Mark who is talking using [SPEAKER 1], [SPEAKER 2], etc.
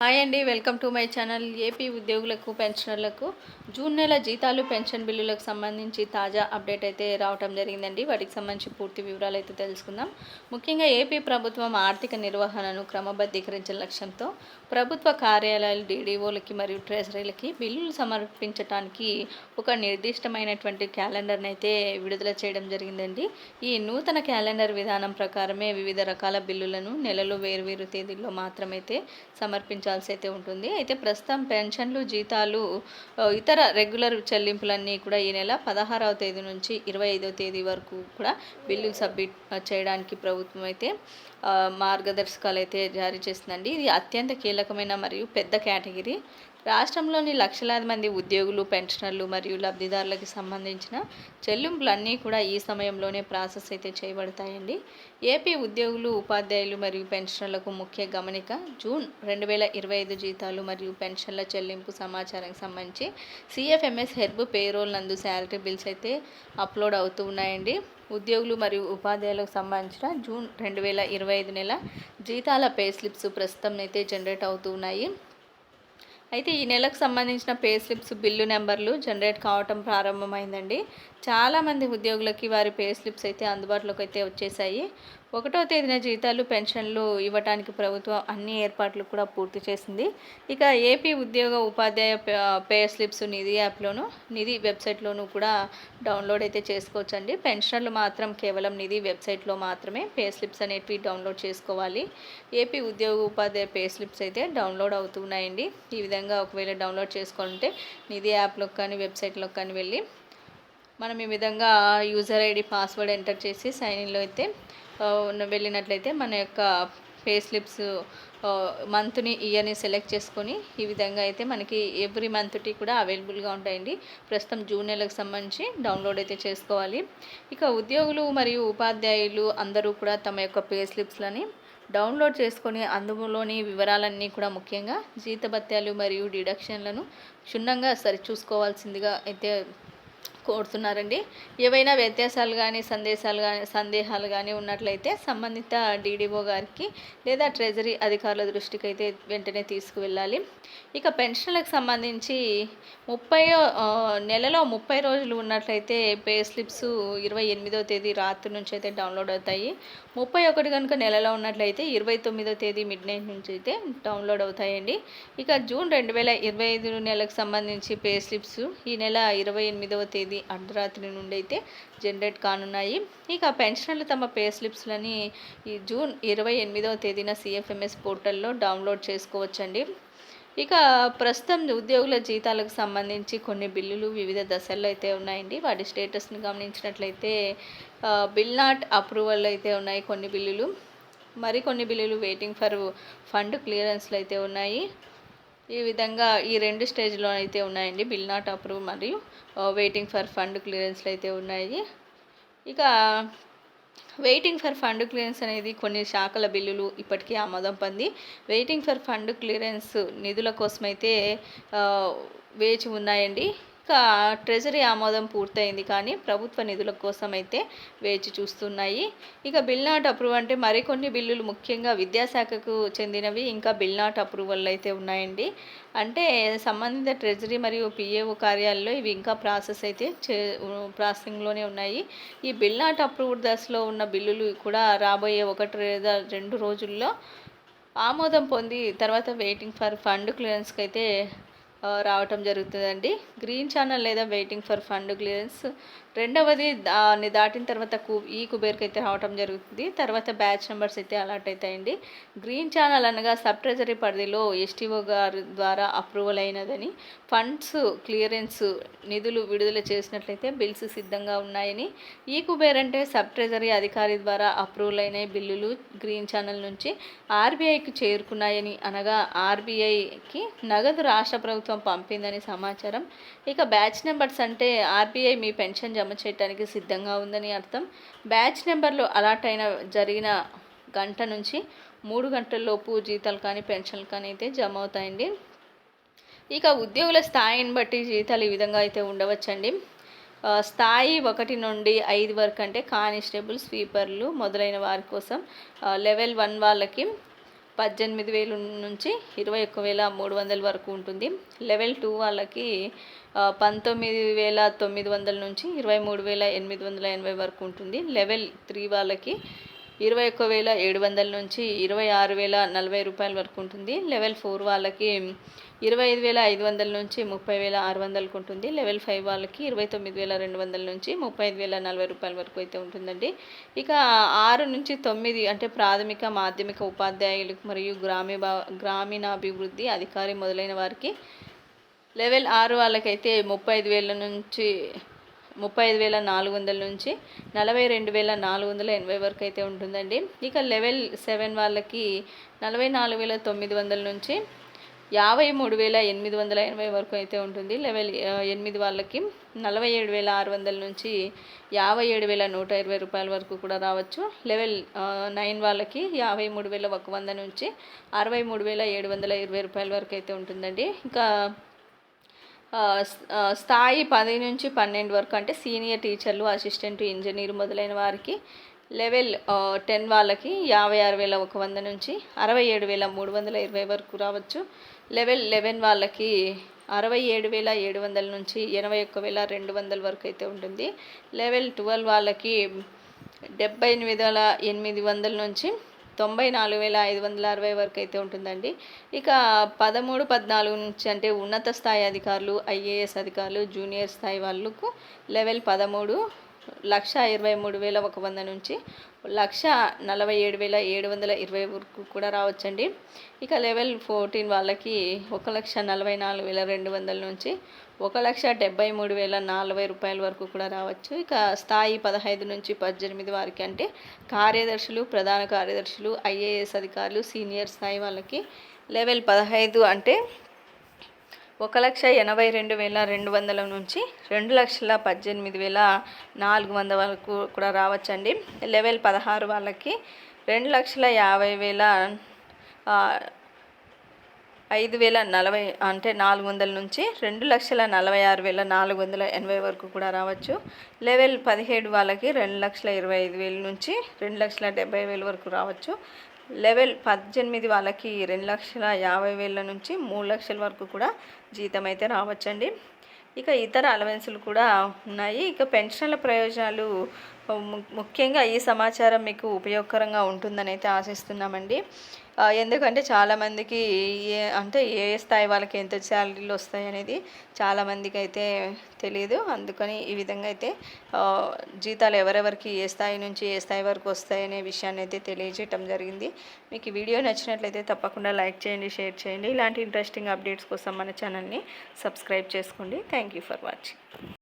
[SPEAKER 1] Hi అండి welcome to my channel. AP ఉద్యోగులకు పెన్షనర్లకు జూన్ నెల జీతాలు పెన్షన్ బిల్లులకు సంబంధించి తాజా అప్డేట్ అయితే రావటం జరిగిందండి. వాటికి సంబంధించి పూర్తి వివరాలు అయితే తెలుసుకుందాం. ముఖ్యంగా ఏపీ ప్రభుత్వం ఆర్థిక నిర్వహణను క్రమబద్ధీకరించే లక్ష్యంతో ప్రభుత్వ కార్యాలయాలు డీడీఓలకి మరియు ట్రెజరీలకి బిల్లులు సమర్పించడానికి ఒక నిర్దిష్టమైనటువంటి క్యాలెండర్ని అయితే విడుదల చేయడం జరిగిందండి. ఈ నూతన క్యాలెండర్ విధానం ప్రకారమే వివిధ రకాల బిల్లులను నెలలో వేరువేరు తేదీల్లో మాత్రమైతే చెల్లించాల్సి అయితే ఉంటుంది. అయితే ప్రస్తుతం పెన్షన్లు జీతాలు ఇతర రెగ్యులర్ చెల్లింపులన్నీ కూడా ఈ నెల పదహారవ తేదీ నుంచి ఇరవై ఐదవ తేదీ వరకు కూడా బిల్లు సబ్మిట్ చేయడానికి ప్రభుత్వం అయితే మార్గదర్శకాలు అయితే జారీ చేస్తుందండి. ఇది అత్యంత కీలకమైన మరియు పెద్ద కేటగిరీ. రాష్ట్రంలోని లక్షలాది మంది ఉద్యోగులు పెన్షనర్లు మరియు లబ్ధిదారులకు సంబంధించిన చెల్లింపులన్నీ కూడా ఈ సమయంలోనే ప్రాసెస్ అయితే చేయబడతాయండి. ఏపీ ఉద్యోగులు ఉపాధ్యాయులు మరియు పెన్షనర్లకు ముఖ్య గమనిక జూన్ రెండు వేల ఇరవై ఐదు జీతాలు మరియు పెన్షన్ల చెల్లింపు సమాచారానికి సంబంధించి సిఎఫ్ఎంఎస్ హెర్బ్ పేరోల్ నందు శాలరీ బిల్స్ అయితే అప్లోడ్ అవుతూ ఉన్నాయండి. ఉద్యోగులు మరియు ఉపాధ్యాయులకు సంబంధించిన జూన్ రెండు వేల ఇరవై ఐదు నెల జీతాల పే స్లిప్స్ ప్రస్తుతం అయితే జనరేట్ అవుతూ ఉన్నాయి. అయితే ఈ నెలకు సంబంధించిన పే స్లిప్స్ బిల్లు నెంబర్లు జనరేట్ కావటం ప్రారంభమైందండి. చాలామంది ఉద్యోగులకి వారి పే స్లిప్స్ అయితే అందుబాటులోకి అయితే వచ్చేసాయి. ఒకటో తేదీన జీతాలు పెన్షన్లు ఇవ్వడానికి ప్రభుత్వం అన్ని ఏర్పాట్లు కూడా పూర్తి చేసింది. ఇక ఏపీ ఉద్యోగ ఉపాధ్యాయ పే- స్లిప్స్ నిధి యాప్లోను నిధి వెబ్సైట్లోనూ కూడా డౌన్లోడ్ అయితే చేసుకోవచ్చండి. పెన్షన్లు మాత్రం కేవలం నిధి వెబ్సైట్లో మాత్రమే పే స్లిప్స్ అనేటివి డౌన్లోడ్ చేసుకోవాలి. ఏపీ ఉద్యోగ ఉపాధ్యాయ పే స్లిప్స్ అయితే డౌన్లోడ్ అవుతున్నాయండి. ఈ విధంగా ఒకవేళ డౌన్లోడ్ చేసుకోవాలంటే నిధి యాప్లోకి కానీ వెబ్సైట్లోకి కానీ వెళ్ళి మనం ఈ విధంగా యూజర్ ఐడి పాస్వర్డ్ ఎంటర్ చేసి సైన్ ఇన్లో అయితే వెళ్ళినట్లయితే మన యొక్క పే స్లిప్స్ మంత్ని ఇయర్ని సెలెక్ట్ చేసుకొని ఈ విధంగా అయితే మనకి ఎవ్రీ మంత్టి కూడా అవైలబుల్గా ఉంటాయండి. ప్రస్తుతం జూన్ నెలకు సంబంధించి డౌన్లోడ్ అయితే చేసుకోవాలి. ఇక ఉద్యోగులు మరియు ఉపాధ్యాయులు అందరూ కూడా తమ యొక్క పే స్లిప్స్లని డౌన్లోడ్ చేసుకొని అందులోని వివరాలన్నీ కూడా ముఖ్యంగా జీతభత్యాలు మరియు డిడక్షన్లను క్షుణ్ణంగా సరిచూసుకోవాల్సిందిగా అయితే కోరుతున్నారండి. ఏవైనా వ్యత్యాసాలు కానీ సందేశాలు కానీ సందేహాలు కానీ ఉన్నట్లయితే సంబంధిత డీడీఓ గారికి లేదా ట్రెజరీ అధికారుల దృష్టికి అయితే వెంటనే తీసుకువెళ్ళాలి. ఇక పెన్షన్లకు సంబంధించి ముప్పై నెలలో ముప్పై రోజులు ఉన్నట్లయితే పే స్లిప్స్ ఇరవై ఎనిమిదో తేదీ రాత్రి నుంచి అయితే డౌన్లోడ్ అవుతాయి. ముప్పై ఒకటి కనుక నెలలో ఉన్నట్లయితే ఇరవై తొమ్మిదో తేదీ మిడ్ నైట్ నుంచి అయితే డౌన్లోడ్ అవుతాయండి. ఇక జూన్ రెండు వేల ఇరవై ఐదు నెలకు సంబంధించి పే స్లిప్స్ ఈ నెల ఇరవై ఎనిమిదవ తేదీ అర్ధరాత్రి నుండి అయితే జనరేట్ కానున్నాయి. ఇక పెన్షనర్లు తమ పే స్లిప్స్లని ఈ జూన్ ఇరవై ఎనిమిదవ తేదీన సిఎఫ్ఎంఎస్ పోర్టల్లో డౌన్లోడ్ చేసుకోవచ్చండి. ఇక ప్రస్తుతం ఉద్యోగుల జీతాలకు సంబంధించి కొన్ని బిల్లులు వివిధ దశల్లో అయితే ఉన్నాయండి. వాటి స్టేటస్ని గమనించినట్లయితే బిల్ నాట్ అప్రూవల్ అయితే ఉన్నాయి కొన్ని బిల్లులు. మరికొన్ని బిల్లులు వెయిటింగ్ ఫర్ ఫండ్ క్లియరెన్స్లు అయితే ఉన్నాయి. ఈ విధంగా ఈ రెండు స్టేజ్లో అయితే ఉన్నాయండి. బిల్ నాట్ అప్రూవ్ మరియు వెయిటింగ్ ఫర్ ఫండ్ క్లియరెన్స్లు అయితే ఉన్నాయి. ఇక వెయిటింగ్ ఫర్ ఫండ్ క్లియరెన్స్ అనేది కొన్ని శాఖల బిల్లులు ఇప్పటికీ ఆమోదం పొంది వెయిటింగ్ ఫర్ ఫండ్ క్లియరెన్స్ నిధుల కోసమైతే వేచి ఉన్నాయండి. ట్రెజరీ ఆమోదం పూర్తయింది కానీ ప్రభుత్వ నిధుల కోసం అయితే వేచి చూస్తున్నాయి. ఇక బిల్ నాట్ అప్రూవ్ అంటే మరికొన్ని బిల్లులు ముఖ్యంగా విద్యాశాఖకు చెందినవి ఇంకా బిల్ నాట్ అప్రూవల్ అయితే ఉన్నాయండి. అంటే సంబంధిత ట్రెజరీ మరియు పిఏఓ కార్యాలయంలో ఇవి ఇంకా ప్రాసెస్ అయితే చే ప్రాసెసింగ్లోనే ఉన్నాయి. ఈ బిల్ నాట్ అప్రూవ్డ్ దశలో ఉన్న బిల్లులు కూడా రాబోయే ఒకటి లేదా రెండు రోజుల్లో ఆమోదం పొంది తర్వాత వెయిటింగ్ ఫర్ ఫండ్ క్లియరెన్స్కి అయితే రావటం జరుగుతుందండి. గ్రీన్ ఛానల్ లేదా వెయిటింగ్ ఫర్ ఫండ్ క్లియరెన్స్ రెండవది దాన్ని దాటిన తర్వాత కు ఈ కుబేర్కి అయితే రావటం జరుగుతుంది. తర్వాత బ్యాచ్ నెంబర్స్ అయితే అలాట్ అవుతాయండి. గ్రీన్ ఛానల్ అనగా సబ్ ట్రెజరీ పరిధిలో ఎస్టీఓ గారి ద్వారా అప్రూవల్ అయినదని ఫండ్స్ క్లియరెన్స్ నిధులు విడుదల చేసినట్లయితే బిల్స్ సిద్ధంగా ఉన్నాయని ఈ కుబేర్ అంటే సబ్ ట్రెజరీ అధికారి ద్వారా అప్రూవల్ అయిన బిల్లులు గ్రీన్ ఛానల్ నుంచి ఆర్బీఐకి చేరుకున్నాయని అనగా ఆర్బీఐకి నగదు రాష్ట్ర ప్రభుత్వం పంపిందని సమాచారం. ఇక బ్యాచ్ నెంబర్స్ అంటే ఆర్బీఐ మీ పెన్షన్ జమ చేయడానికి సిద్ధంగా ఉందని అర్థం. బ్యాచ్ నెంబర్లు అలాట్ అయిన జరిగిన గంట నుంచి మూడు గంటల్లోపు జీతాలు కానీ పెన్షన్లు కానీ అయితే జమ అవుతాయండి. ఇక ఉద్యోగుల స్థాయిని బట్టి జీతాలు ఈ విధంగా అయితే ఉండవచ్చండి. స్థాయి ఒకటి నుండి ఐదు వరకు అంటే కానిస్టేబుల్ స్వీపర్లు మొదలైన వారి కోసం లెవెల్ వన్ వాళ్ళకి పద్దెనిమిది వేలు నుంచి ఇరవై ఒక్క వేల మూడు వందల వరకు ఉంటుంది. లెవెల్ టూ వాళ్ళకి పంతొమ్మిది వేల తొమ్మిది వందల నుంచి ఇరవై మూడు వేల ఎనిమిది వందల ఎనభై వరకు ఉంటుంది. లెవెల్ త్రీ వాళ్ళకి ఇరవై ఒక్క వేల ఏడు వందల నుంచి ఇరవై ఆరు వేల నలభై రూపాయల వరకు ఉంటుంది. లెవెల్ ఫోర్ వాళ్ళకి ఇరవై ఐదు వేల ఐదు వందల నుంచి ముప్పై వేల ఆరు వందలకు ఉంటుంది. లెవెల్ ఫైవ్ వాళ్ళకి ఇరవై తొమ్మిది వేల రెండు వందల నుంచి ముప్పై ఐదు వేల నలభై రూపాయల వరకు అయితే ఉంటుందండి. ఇక ఆరు నుంచి తొమ్మిది అంటే ప్రాథమిక మాధ్యమిక ఉపాధ్యాయులకు మరియు గ్రామీణ గ్రామీణాభివృద్ధి అధికారి మొదలైన వారికి లెవెల్ ఆరు వాళ్ళకైతే ముప్పై ఐదు వేల నుంచి ముప్పై ఐదు వేల నాలుగు వందల నుంచి నలభై రెండు వేల నాలుగు వందల ఎనభై వరకు అయితే ఉంటుందండి. ఇక లెవెల్ సెవెన్ వాళ్ళకి నలభై నాలుగు వేల తొమ్మిది వందల నుంచి యాభై మూడు వేల ఎనిమిది వందల ఎనభై వరకు అయితే ఉంటుంది. లెవెల్ ఎనిమిది వాళ్ళకి నలభై ఏడు వేల ఆరు వందల నుంచి యాభై ఏడు వేల నూట ఇరవై రూపాయల వరకు కూడా రావచ్చు. లెవెల్ నైన్ వాళ్ళకి యాభై మూడు వేల ఒక వంద నుంచి అరవై మూడు వేల ఏడు వందల ఇరవై రూపాయల వరకు అయితే ఉంటుందండి. ఇంకా స్థాయి పది నుంచి పన్నెండు వరకు అంటే సీనియర్ టీచర్లు అసిస్టెంట్ ఇంజనీర్ మొదలైన వారికి లెవెల్ టెన్ వాళ్ళకి యాభై ఆరు వేల ఒక వంద నుంచి అరవై ఏడు వేల మూడు వందల ఇరవై వరకు రావచ్చు. లెవెల్ లెవెన్ వాళ్ళకి అరవై ఏడు వేల ఏడు వందల నుంచి ఎనభై ఒక్క వేల రెండు వందల వరకు అయితే ఉంటుంది. లెవెల్ ట్వెల్వ్ వాళ్ళకి డెబ్బై ఎనిమిది వేల ఎనిమిది వందల నుంచి తొంభై నాలుగు వేల ఐదు వందల అరవై వరకు అయితే ఉంటుందండి. ఇక పదమూడు పద్నాలుగు నుంచి అంటే ఉన్నత స్థాయి అధికారులు ఐఏఎస్ అధికారులు జూనియర్ స్థాయి వాళ్ళకు లెవెల్ పదమూడు లక్ష ఇరవై మూడు వేల ఒక వంద నుంచి లక్ష నలభై ఏడు వేల ఏడు వందల ఇరవై వరకు కూడా రావచ్చండి. ఇక లెవెల్ ఫోర్టీన్ వాళ్ళకి ఒక లక్ష నలభై నాలుగు వేల రెండు వందల నుంచి ఒక లక్ష డెబ్బై మూడు వేల నలభై రూపాయల వరకు కూడా రావచ్చు. ఇక స్థాయి పదహైదు నుంచి పద్దెనిమిది వారికి అంటే కార్యదర్శులు ప్రధాన కార్యదర్శులు ఐఏఎస్ అధికారులు సీనియర్ స్థాయి వాళ్ళకి లెవెల్ పదహైదు అంటే ఒక లక్ష ఎనభై రెండు వేల రెండు వందల నుంచి రెండు లక్షల పద్దెనిమిది వేల నాలుగు వందల వరకు కూడా రావచ్చండి. లెవెల్ పదహారు వాళ్ళకి రెండు లక్షల యాభై వేల ఐదు వేల నలభై అంటే నాలుగు వందల నుంచి రెండు లక్షల నలభై ఆరు వేల నాలుగు వందల ఎనభై వరకు కూడా రావచ్చు. లెవెల్ పదిహేడు వాళ్ళకి రెండు లక్షల ఇరవై ఐదు వేల నుంచి రెండు లక్షల డెబ్బై వేల వరకు రావచ్చు. లెవెల్ పద్దెనిమిది వాళ్ళకి రెండు లక్షల యాభై వేల నుంచి మూడు లక్షల వరకు కూడా జీతం అయితే రావచ్చండి. ఇక ఇతర అలవెన్సులు కూడా ఉన్నాయి. ఇక పెన్షన్ల ప్రయోజనాలు ముఖ్యంగా ఈ సమాచారం మీకు ఉపయోగకరంగా ఉంటుందని అయితే ఆశిస్తున్నామండి. ఎందుకంటే చాలామందికి ఏ అంటే ఏ స్థాయి వాళ్ళకి ఎంత శాలరీలు వస్తాయి అనేది చాలామందికి అయితే తెలియదు అందుకని ఈ విధంగా అయితే జీతాలు ఎవరెవరికి ఏ స్థాయి నుంచి ఏ స్థాయి వరకు వస్తాయి అనే విషయాన్ని అయితే తెలియజేయటం జరిగింది. మీకు ఈ వీడియో నచ్చినట్లయితే తప్పకుండా లైక్ చేయండి షేర్ చేయండి. ఇలాంటి ఇంట్రెస్టింగ్ అప్డేట్స్ కోసం మన ఛానల్ని సబ్స్క్రైబ్ చేసుకోండి. Thank you for watching.